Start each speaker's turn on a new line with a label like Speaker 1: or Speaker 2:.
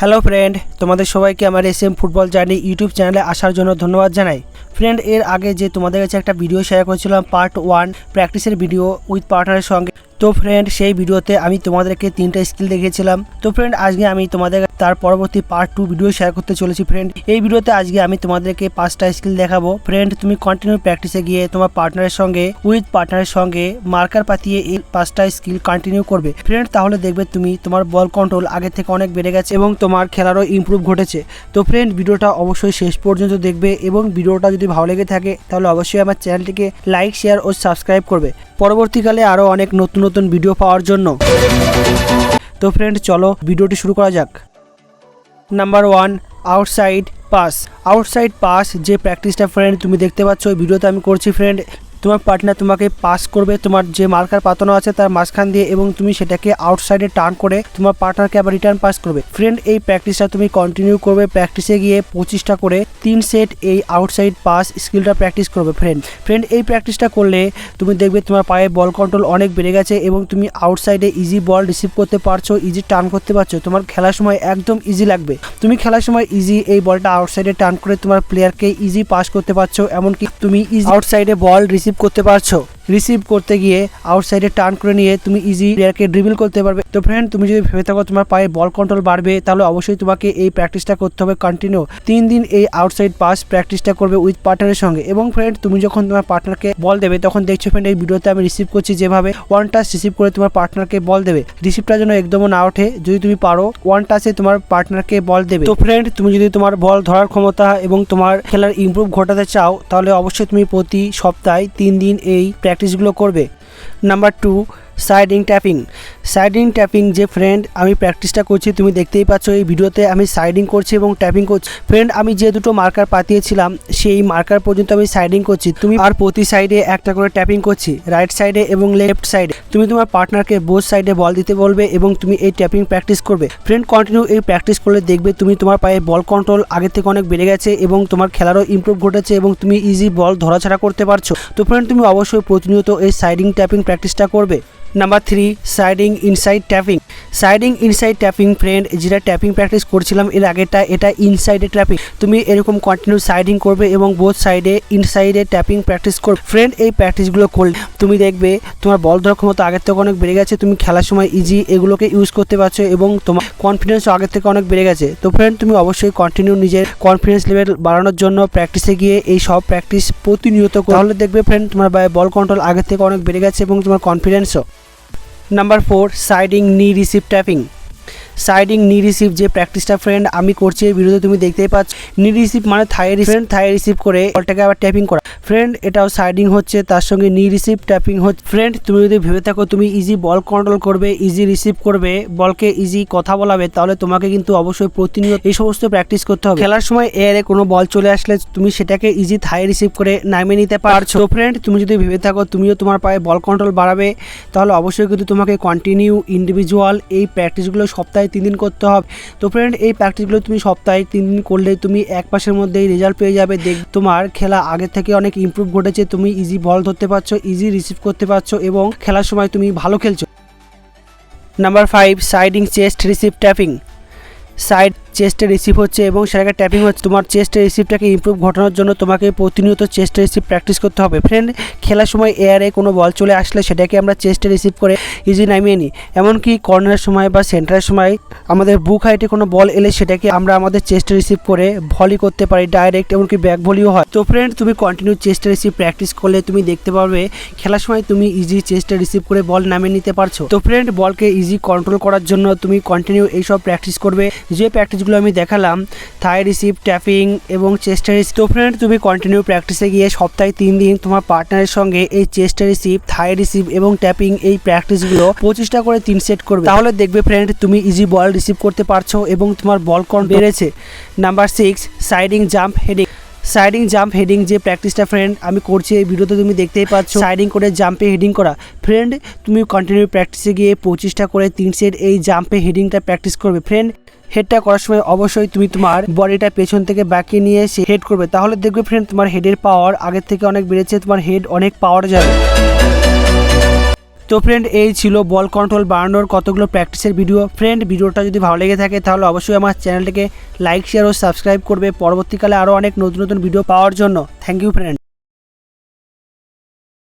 Speaker 1: Hello friend তোমাদের সবাইকে আমার S M football journey YouTube চ্যানেলে আসার জন্য ধন্যবাদ জানাই। ফ্রেন্ড এর আগে যে তোমাদের কাছে একটা ভিডিও শেয়ার করেছিলাম পার্ট ওয়ান প্র্যাকটিসের ভিডিও উইথ পার্টনারের সঙ্গে। তো ফ্রেন্ড সেই ভিডিওতে আমি তোমাদেরকে তিনটা স্কিল দেখিয়েছিলাম। তো ফ্রেন্ড আজকে আমি তোমাদের তার পরবর্তী পার্ট টু ভিডিও শেয়ার করতে চলেছি ফ্রেন্ড এই ভিডিওতে আজকে আমি তোমাদেরকে পাঁচটা স্কিল দেখাবো। ফ্রেন্ড তুমি কন্টিনিউ প্র্যাকটিসে গিয়ে তোমার পার্টনারের সঙ্গে উইথ পার্টনারের সঙ্গে মার্কার পাতিয়ে এই পাঁচটা স্কিল কন্টিনিউ করবে। ফ্রেন্ড তাহলে দেখবে তুমি তোমার বল কন্ট্রোল আগে থেকে অনেক বেড়ে গেছে এবং তোমার খেলারও ইমপ্রুভ ঘটেছে। তো ফ্রেন্ড ভিডিওটা অবশ্যই শেষ পর্যন্ত দেখবে এবং ভিডিওটা যদি ভালো লেগে থাকে, তাহলে অবশ্যই আমার চ্যানেলটিকে লাইক শেয়ার ও সাবস্ক্রাইব করবে। পরবর্তীকালে আরও অনেক নতুন নতুন ভিডিও পাওয়ার জন্য। তো ফ্রেন্ড চলো ভিডিওটি শুরু করা যাক। Number one outside pass outside pass যে প্র্যাকটিসটা ফ্রেন্ড তুমি দেখতে পাচ্ছ, ওই ভিডিওতে আমি করছি ফ্রেন্ড তোমার পার্টনার তোমাকে পাস করবে, তোমার যে মার্কার পাতানো আছে তার মাঝখান দিয়ে এবং তুমি সেটাকে আউটসাইডে টার্ন করে তোমার পার্টনারকে আবার রিটার্ন পাস করবে। ফ্রেন্ড এই প্র্যাকটিসটা তুমি কন্টিনিউ করবে প্র্যাকটিসে গিয়ে পঁচিশটা করে তিন সেট এই আউটসাইড পাস স্কিলটা প্র্যাকটিস করবে ফ্রেন্ড ফ্রেন্ড এই প্র্যাকটিসটা করলে তুমি দেখবে তোমার পায়ে বল কন্ট্রোল অনেক বেড়ে গেছে এবং তুমি আউটসাইডে ইজি বল রিসিভ করতে পারছ ইজি টার্ন করতে পারছ, তোমার খেলার সময় একদম ইজি লাগবে। তুমি খেলার সময় ইজি এই বলটা আউটসাইডে টার্ন করে তোমার প্লেয়ারকে ইজি পাস করতে পারছ, এমনকি তুমি ইজি আউটসাইডে বল রিসিভ করতে পারছ? রিসিভ করতে গিয়ে আউটসাইডে টার্ন করে নিয়ে তুমি ইজি প্লেয়ারকে ড্রিবল করতে পারবে। তো ফ্রেন্ড তুমি যদি ভেবে থাকো তোমার পায়ে বল কন্ট্রোল বাড়বে, তাহলে অবশ্যই তোমাকে এই প্র্যাকটিসটা করতে হবে কন্টিনিউ তিন দিন এই আউটসাইড পাস প্র্যাকটিসটা করবে উইথ পার্টনারের সঙ্গে। এবং ফ্রেন্ড তুমি যখন তোমার পার্টনারকে বল দেবে, তখন দেখছ ফ্রেন্ড এই ভিডিওতে আমি রিসিভ করছি যেভাবে ওয়ান টাচ রিসিভ করে তোমার পার্টনারকে বল দেবে। রিসিভটা যেন একদমও না ওঠে, যদি তুমি পারো ওয়ান টাচে তোমার পার্টনারকে বল দেবে। তো ফ্রেন্ড তুমি যদি তোমার বল ধরার ক্ষমতা এবং তোমার খেলার ইমপ্রুভ ঘটাতে চাও, তাহলে অবশ্যই তুমি প্রতি সপ্তাহে তিন দিন এই প্র্যাকটিসগুলো করবে। Number two siding tapping siding tapping যে ফ্রেন্ড আমি প্র্যাকটিসটা করছি, তুমি দেখতেই পাচ্ছ এই ভিডিওতে আমি সাইডিং করছি এবং ট্যাপিং করছি। ফ্রেন্ড আমি যে দুটো মার্কার পাতিয়েছিলাম, সেই মার্কার পর্যন্ত আমি সাইডিং করছি। তুমি আর প্রতি সাইডে একটা করে ট্যাপিং করছি রাইট সাইডে এবং লেফট সাইডে তুমি তোমার পার্টনারকে বোথ সাইডে বল দিতে বলবে এবং তুমি এই ট্যাপিং প্র্যাকটিস করবে। ফ্রেন্ড কন্টিনিউ এই প্র্যাকটিস করলে দেখবে তুমি তোমার পায়ে বল কন্ট্রোল আগের থেকে অনেক বেড়ে গেছে এবং তোমার খেলারও ইমপ্রুভ ঘটেছে এবং তুমি ইজি বল ধরাছাড়া করতে পারছ। তো ফ্রেন্ড তুমি অবশ্যই প্রতিনিয়ত এই সাইডিং ট্যাপিং প্র্যাকটিসটা করবে। Number three siding inside tapping siding inside tapping friend যেটা ট্যাপিং প্র্যাকটিস করছিলাম এর আগেটা এটা ইনসাইডে ট্যাপিং তুমি এরকম কন্টিনিউ সাইডিং করবে এবং বোথ সাইডে ইনসাইডে ট্যাপিং প্র্যাকটিস করবে। ফ্রেন্ড এই প্র্যাকটিসগুলো করলে তুমি দেখবে তোমার বল ধরার ক্ষমতা আগের থেকে অনেক বেড়ে গেছে, তুমি খেলার সময় ইজি এগুলোকে ইউজ করতে পারছ এবং তোমার কনফিডেন্সও আগের থেকে অনেক বেড়ে গেছে। তো ফ্রেন্ড তুমি অবশ্যই কন্টিনিউ নিজের কনফিডেন্স লেভেল বাড়ানোর জন্য প্র্যাকটিসে গিয়ে এই সব প্র্যাকটিস প্রতিনিয়ত করো। তাহলে দেখবে ফ্রেন্ড তোমার বল কন্ট্রোল আগের থেকে অনেক বেড়ে গেছে এবং তোমার কনফিডেন্সও number four siding knee receive tapping siding knee receive যে প্র্যাকটিসটা ফ্রেন্ড আমি করছি, এই ভিডিওতে তুমি দেখতেই পাচ্ছ। নি রিসিভ মানে থাই ফ্রেন্ড থাই রিসিভ করে বলটাকে আবার ট্যাপিং করা। ফ্রেন্ড এটাও সাইডিং হচ্ছে, তার সঙ্গে নি রিসিভ ট্যাপিং হচ্ছে। ফ্রেন্ড তুমি যদি ভেবে থাকো, তুমি ইজি বল কন্ট্রোল করবে ইজি রিসিভ করবে বলকে ইজি কথা বলাবে, তাহলে তোমাকে কিন্তু অবশ্যই প্রতিনিয়ত এই সমস্ত প্র্যাকটিস করতে হবে। খেলার সময় এয়ারে কোনো বল চলে আসলে তুমি সেটাকে ইজি থাই রিসিভ করে নামিয়ে নিতে পারছ। ফ্রেন্ড তুমি যদি ভেবে থাকো, তুমিও তোমার পায়ে বল কন্ট্রোল বাড়াবে, তাহলে অবশ্যই কিন্তু তোমাকে কন্টিনিউ ইন্ডিভিজুয়াল এই প্র্যাকটিসগুলো সপ্তাহে তিন দিন করতে হবে। তো ফ্রেন্ড এই প্র্যাকটিসগুলো তুমি সপ্তাহে তিন দিন করলে তুমি এক মাসের মধ্যেই রেজাল্ট পেয়ে যাবে। দেখ, তোমার খেলা আগে থেকে অনেক ইম্প্রুভ ঘটেছে, তুমি ইজি বল ধরতে পারছ ইজি রিসিভ করতে পারছ এবং খেলার সময় তুমি ভালো খেলছো। Number five siding chest receive tapping side চেস্টে receive হচ্ছে এবং সেটাকে ট্যাপিং হচ্ছে। তোমার চেস্টে রিসিভটাকে ইমপ্রুভ ঘটানোর জন্য তোমাকে প্রতিনিয়ত চেস্টে রিসিভ প্র্যাকটিস করতে হবে। ফ্রেন্ড খেলার সময় এয়ারে কোনো বল চলে আসলে সেটাকে আমরা চেস্টে রিসিভ করে ইজি নামিয়ে নিই। এমনকি কর্নারের সময় বা সেন্টারের সময় আমাদের বুক হাইটে কোনো বল এলে সেটাকে আমরা আমাদের চেস্টে রিসিভ করে ভলি করতে পারি ডাইরেক্ট এমনকি ব্যাক ভলিও হয়। তো ফ্রেন্ড তুমি কন্টিনিউ চেস্টে রিসিভ প্র্যাকটিস করলে তুমি দেখতে পারবে খেলার সময় তুমি ইজি চেস্টে রিসিভ করে বল নামিয়ে নিতে পারছ। তো ফ্রেন্ড বলকে ইজি কন্ট্রোল করার জন্য তুমি কন্টিনিউ এইসব প্র্যাকটিস করবে। যে প্র্যাকটিসগুলো আমি দেখালাম থাই রিসিভ ট্যাপিং এবং চেস্টার রিসিভ তো ফ্রেন্ড তুমি কন্টিনিউ প্র্যাকটিসে গিয়ে সপ্তাহে তিন দিন তোমার পার্টনারের সঙ্গে এই চেস্টার রিসিভ থাই রিসিভ এবং ট্যাপিং এই প্র্যাকটিসগুলো পঁচিশটা করে তিন সেট করবে। তাহলে দেখবে ফ্রেন্ড তুমি ইজি বল রিসিভ করতে পারছ এবং তোমার বল কন বেড়েছে। Number six siding jump heading siding jump heading যে প্র্যাকটিসটা ফ্রেন্ড আমি করছি এই ভিডিওতে তুমি দেখতেই পাচ্ছ। সাইডিং করে জাম্পে হেডিং করা। ফ্রেন্ড তুমি কন্টিনিউ প্র্যাকটিসে গিয়ে পঁচিশটা করে তিন সেট এই জাম্পে হেডিংটা প্র্যাকটিস করবে। ফ্রেন্ড হেডটা করার সময় অবশ্যই তুমি তোমার বডিটা পেছন থেকে বাঁকিয়ে নিয়ে এসে হেড করবে। তাহলে দেখবে ফ্রেন্ড তোমার হেডের পাওয়ার আগের থেকে অনেক বেড়েছে, তোমার হেড অনেক পাওয়ার যাবে। তো ফ্রেন্ড এই ছিল বল কন্ট্রোল বাড়ানোর কতগুলো প্র্যাকটিসের ভিডিও ফ্রেন্ড ভিডিওটা যদি ভালো লেগে থাকে, তাহলে অবশ্যই আমার চ্যানেলটিকে লাইক শেয়ার ও সাবস্ক্রাইব করবে। পরবর্তীকালে আরও অনেক নতুন নতুন ভিডিও পাওয়ার জন্য। Thank you friend